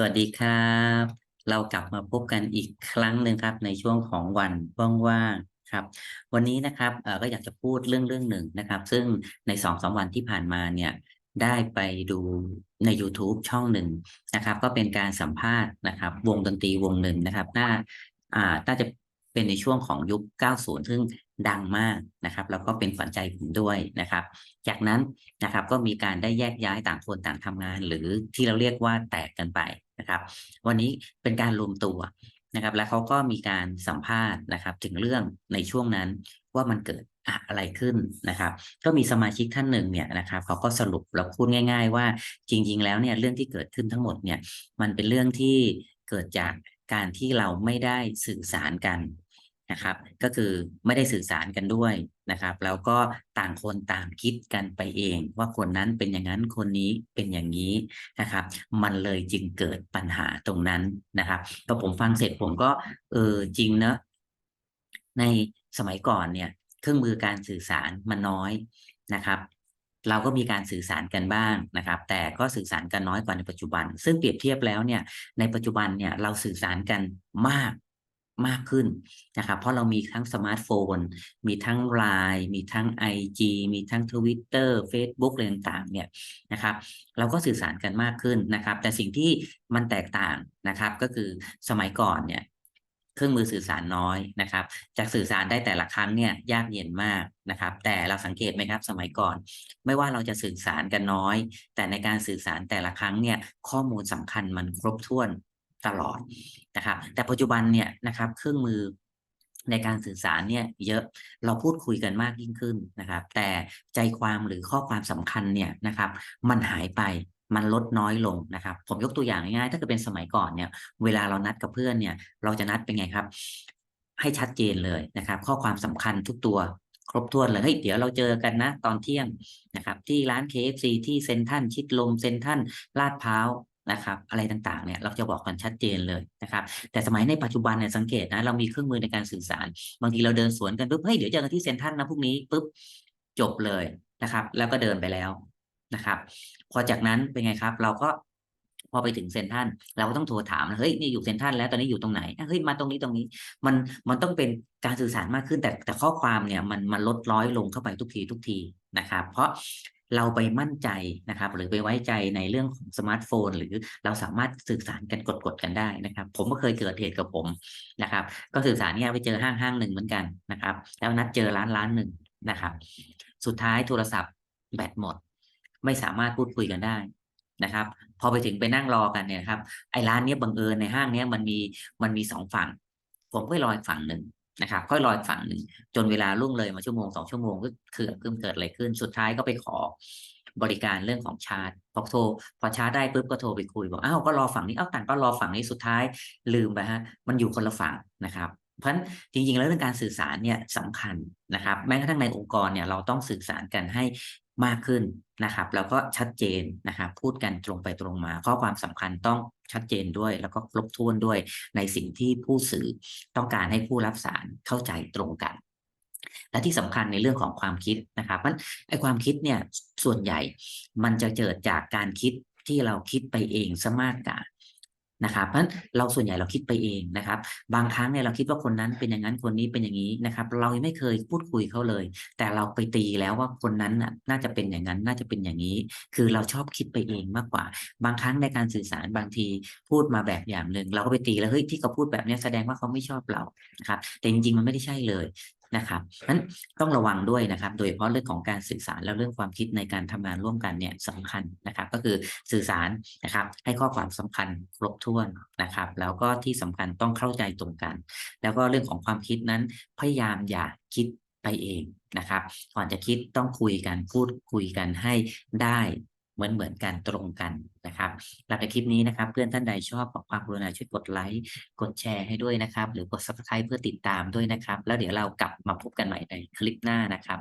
สวัสดีครับ เรากลับมาพบกันอีกครั้งหนึ่งครับ ในช่วงของวันว่างๆครับ วันนี้นะครับเอ่อก็อยากจะพูดเรื่องเรื่องหนึ่งนะครับ ซึ่งในสองสามวันที่ผ่านมาเนี่ยได้ไปดูใน YouTube ช่องหนึ่งนะครับ ก็เป็นการสัมภาษณ์นะครับ วงดนตรีวงหนึ่งนะครับน่าอ่าน่าจะเป็นในช่วงของยุค 90 ซึ่งดังมากนะครับ แล้วก็เป็นฝันใจผมด้วยนะครับ จากนั้นนะครับก็มีการได้แยกย้ายต่างคนต่างทำงาน หรือที่เราเรียกว่าแตกกันไป นะครับ วันนี้เป็นการรวมตัวนะครับ แล้วเขาก็มีการสัมภาษณ์นะครับ ถึงเรื่องในช่วงนั้นว่ามันเกิดอะไรขึ้นนะครับ ก็มีสมาชิกท่านหนึ่งเนี่ยนะครับเขาก็สรุปแล้วพูดง่าย ๆ ว่าจริง ๆ แล้วเนี่ยเรื่องที่เกิดขึ้นทั้งหมดเนี่ยมันเป็นเรื่องที่เกิดจากการที่เราไม่ได้สื่อสารกัน นะครับ ก็คือไม่ได้สื่อสารกันด้วยนะครับ แล้วก็ต่างคนต่างคิดกันไปเอง ว่าคนนั้นเป็นอย่างนั้นคนนี้เป็นอย่างนี้นะครับ มันเลยจึงเกิดปัญหาตรงนั้นนะครับพอผมฟังเสร็จผมก็เออจริงเนอะในสมัยก่อนเนี่ยเครื่องมือการสื่อสารมันน้อยนะครับเราก็มีการสื่อสารกันบ้างนะครับ แต่ก็สื่อสารกันน้อยกว่าในปัจจุบัน ซึ่งเปรียบเทียบแล้วเนี่ยในปัจจุบันเนี่ยเราสื่อสารกันมาก มากขึ้นนะครับเพราะเรามีทั้งสมาร์ทโฟน มีทั้งไลน์มีทั้ง IG มีทั้ง Twitter Facebook อะไรต่างๆเนี่ยนะครับเราก็สื่อสารกันมากขึ้นนะครับ แต่สิ่งที่มันแตกต่างนะครับก็คือสมัยก่อนเนี่ยเครื่องมือสื่อสารน้อยนะครับจะสื่อสารได้แต่ละครั้งเนี่ยยากเย็นมากนะครับ แต่เราสังเกตไหมครับสมัยก่อน ไม่ว่าเราจะสื่อสารกันน้อย แต่ในการสื่อสารแต่ละครั้งเนี่ยข้อมูลสำคัญมันครบถ้วน ตลอดนะครับแต่ปัจจุบันเนี่ยนะครับเครื่องมือในการสื่อสารเนี่ยเยอะเราพูดคุยกันมากยิ่งขึ้นนะครับ แต่ใจความหรือข้อความสำคัญเนี่ยนะครับ มันหายไปมันลดน้อยลงนะครับ ผมยกตัวอย่างง่ายๆถ้าเกิดเป็นสมัยก่อนเนี่ย เวลาเรานัดกับเพื่อนเนี่ย เราจะนัดเป็นไงครับ ให้ชัดเจนเลยนะครับ ข้อความสำคัญทุกตัวครบถ้วนเลยเฮ้ยเดี๋ยวเราเจอกันนะ ตอนเที่ยงนะครับ ที่ร้าน KFC ที่เซนทรัลชิดลมเซนทรัลลาดพร้าว นะครับ อะไรต่างๆเนี่ยเราจะบอกกันชัดเจนเลยนะครับ แต่สมัยในปัจจุบันเนี่ยสังเกตนะเรามีเครื่องมือในการสื่อสาร บางทีเราเดินสวนกันปุ๊บเฮ้ยเดี๋ยวเจอกันที่เซ็นทรัลนะพรุ่งนี้ปุ๊บจบเลยนะครับ แล้วก็เดินไปแล้วนะครับ พอจากนั้นเป็นไงครับ เราก็พอไปถึงเซ็นทรัลเราก็ต้องโทรถามเฮ้ยนี่อยู่เซ็นทรัลแล้วตอนนี้อยู่ตรงไหนเฮ้ยมาตรงนี้ตรงนี้ มันมันต้องเป็นการสื่อสารมากขึ้นแต่แต่ข้อความเนี่ยมันมันลดร้อยลงเข้าไปทุกทีทุกทีนะครับ เพราะ เราไปมั่นใจนะครับ หรือไปไว้ใจในเรื่องของสมาร์ทโฟน หรือเราสามารถสื่อสารกันกดๆกันได้นะครับ ผมก็เคยเกิดเหตุกับผมนะครับ ก็สื่อสารเนี่ยไปเจอห้างห้างหนึ่งเหมือนกันนะครับ แล้วนัดเจอร้านร้านหนึ่งนะครับ สุดท้ายโทรศัพท์แบตหมด ไม่สามารถพูดคุยกันได้นะครับ พอไปถึงไปนั่งรอกันเนี่ยครับไอ้ร้านเนี้ยบังเอิญในห้างเนี้ยมันมีมันมีสองฝั่ง ผมก็รออีกฝั่งหนึ่ง นะครับค่อยรออีกฝั่งหนึ่งจนเวลาล่วงเลยมาชั่วโมงสองชั่วโมงก็คือเพิ่มเกิดอะไรขึ้น สุดท้ายก็ไปขอบริการเรื่องของชาร์จพอโทรพอชาร์จได้ปุ๊บก็โทรไปคุยบอกอ้าวก็รอฝั่งนี้อ้าวต่างก็รอฝั่งนี้สุดท้ายลืมไปฮะมันอยู่คนละฝั่งนะครับเพราะฉะนั้นจริงๆ แล้วเรื่องการสื่อสารเนี่ยสำคัญนะครับ แม้กระทั่งในองค์กรเนี่ยเราต้องสื่อสารกันให้ มากขึ้นนะครับ แล้วก็ชัดเจนนะครับพูดกันตรงไปตรงมา ข้อความสำคัญต้องชัดเจนด้วย แล้วก็ครบถ้วนด้วยในสิ่งที่ผู้สื่อต้องการให้ผู้รับสารเข้าใจตรงกัน และที่สำคัญในเรื่องของความคิดนะครับมันไอความคิดเนี่ยส่วนใหญ่มันจะเกิดจากการคิดที่เราคิดไปเองซะมากกว่า นะครับเพราะเราส่วนใหญ่เราคิดไปเองนะครับ บางครั้งเนี่ยเราคิดว่าคนนั้นเป็นอย่างนั้นคนนี้เป็นอย่างนี้นะครับ เรายังไม่เคยพูดคุยเขาเลย แต่เราไปตีแล้วว่าคนนั้นน่ะน่าจะเป็นอย่างนั้นน่าจะเป็นอย่างนี้ คือเราชอบคิดไปเองมากกว่า บางครั้งในการสื่อสารบางทีพูดมาแบบอย่างหนึ่งเราก็ไปตีแล้วเฮ้ยที่เขาพูดแบบนี้แสดงว่าเขาไม่ชอบเรานะครับแต่จริงๆมันไม่ได้ใช่เลย นะครับนั้นต้องระวังด้วยนะครับ โดยเฉพาะเรื่องของการสื่อสารแล้วเรื่องความคิดในการทำงานร่วมกันเนี่ยสำคัญนะครับ ก็คือสื่อสารนะครับ ให้ข้อความสำคัญครบถ้วนนะครับ แล้วก็ที่สำคัญต้องเข้าใจตรงกัน แล้วก็เรื่องของความคิดนั้นพยายามอย่าคิดไปเองนะครับ ก่อนจะคิดต้องคุยกันพูดคุยกันให้ได้ เหมือนเหมือนกันตรงกันนะครับหลังจากคลิปนี้นะครับ เพื่อนท่านใดชอบขอความกรุณาช่วยกดไลค์กดแชร์ให้ด้วยนะครับ หรือกด subscribe เพื่อติดตามด้วยนะครับ แล้วเดี๋ยวเรากลับมาพบกันใหม่ในคลิปหน้านะครับ